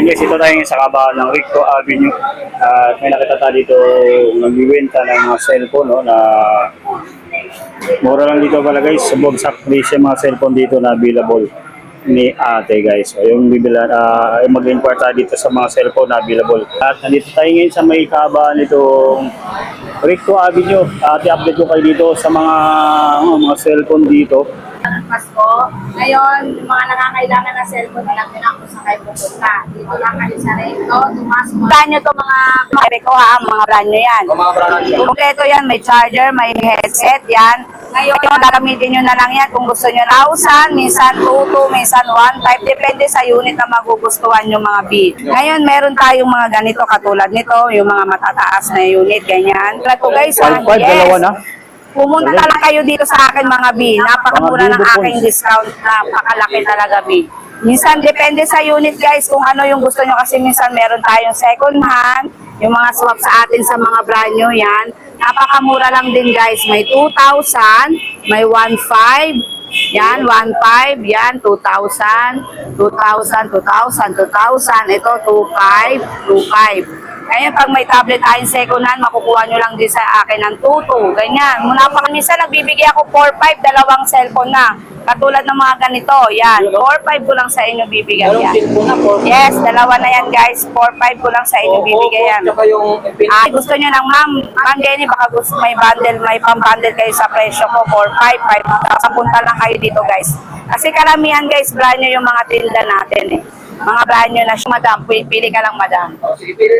Then guys, ito tayo sa kabahan ng Rico Avenue. At may nakita tayo dito nagbibenta ng mga cellphone no, na mura lang dito pala guys. Bumagsak presyo yung mga cellphone dito na available ni ate guys. So yung bibila, uh, mag-inquire tayo dito sa mga cellphone na available. At nandito tayo ngayon sa may kabahan nitong Rico Avenue. At i-update ko kayo dito sa mga uh, mga cellphone dito. Pasko. Ngayon, yung mga nakakailangan ng cellphone, alam nyo na kung saan kayo pupunta. Dito lang kayo sa Recto, Tomas. Brand nyo to mga Recto ha, mga brand nyo yan. Mga brand Kompleto yan, may charger, may headset, yan. Ngayon, gagamitin nyo na lang yan kung gusto nyo 1,000, minsan 2,2, minsan 1,5. Depende sa unit na magugustuhan yung mga bid. Ngayon, meron tayong mga ganito katulad nito, yung mga matataas na unit, ganyan. Tulad ko guys, ha? 1.5, dalawa na. Pumunta na lang kayo dito sa akin mga B. Napakamura ng aking discount. Napakalaki talaga B. Minsan depende sa unit guys kung ano yung gusto nyo kasi minsan meron tayong second hand, yung mga swap sa atin sa mga brand nyo yan. Napakamura lang din guys. May 2,000, may 1,500, yan, 1,500, yan, 2,000, 2,000, 2,000, 2,000, ito 2,500, 2,500. Ngayon, pag may tablet tayong second hand, makukuha nyo lang din sa akin ng 2-2. Ganyan. Muna pa minsan, nagbibigay ako 4-5, dalawang cellphone na. Katulad ng mga ganito. Yan. 4-5 ko lang sa inyo bibigay yan. Yes, dalawa na yan guys. 4-5 ko lang sa inyo bibigay yan. Ah, gusto nyo ng ma'am, ma'am Jenny, baka gusto may bundle, may pang-bundle kayo sa presyo ko for 5, 5, punta lang kayo dito guys. Kasi karamihan guys, brand nyo yung mga tinda natin eh. Mga brand nyo na siya, madam, pi- pili ka lang madam.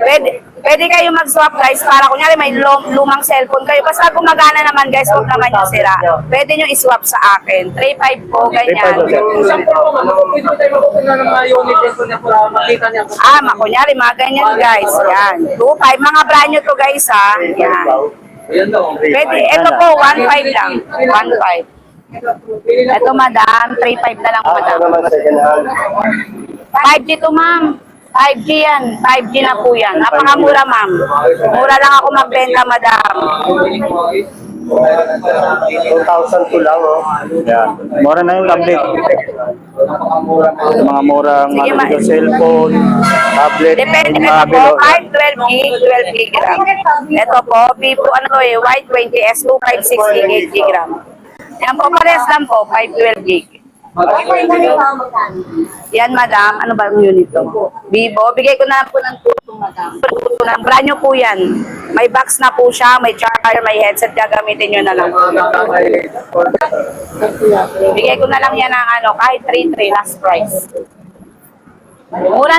Pwede, pwede kayo mag-swap guys para kunyari may lum- lumang cellphone kayo. Basta gumagana naman guys, huwag naman yung sira. Pwede nyo i-swap sa akin. 3.5 po, ganyan. 3.5 Yung sample ko, ano, pwede ba tayo ng mga unit na para makita niya Ah, ma- kunyari, mga ganyan guys. Yan. 2.5, mga brand nyo to guys ha. Yan. Pwede, ito po, 1.5 lang. 1.5. Pili na Ito madam, 3.5 na lang Ah, madam. Naman second hand. 5G to ma'am. 5G yan. 5G na po yan. Napakamura ma'am. Mura lang ako magbenta madam. 2,000 to lang, oh. Yan. Mura na yung tablet. Mga murang Sige, ano ma- cellphone, tablet, Depende mga ito po, bilo. kahit 12 gig, 12 gig gram. Ito po, Vivo, ano to eh, Y20S 256 gig gram. Yan po, pares lang po, 512 gig. Yan, madam. Ano ba ang unit to? Vivo. Bigay ko na po ng tuto, madam. Tuto na. Brand nyo po yan. May box na po siya, may charger, may headset. Gagamitin nyo na lang. Bigay ko na lang yan ng ano, kahit 3-3 last price. Mura na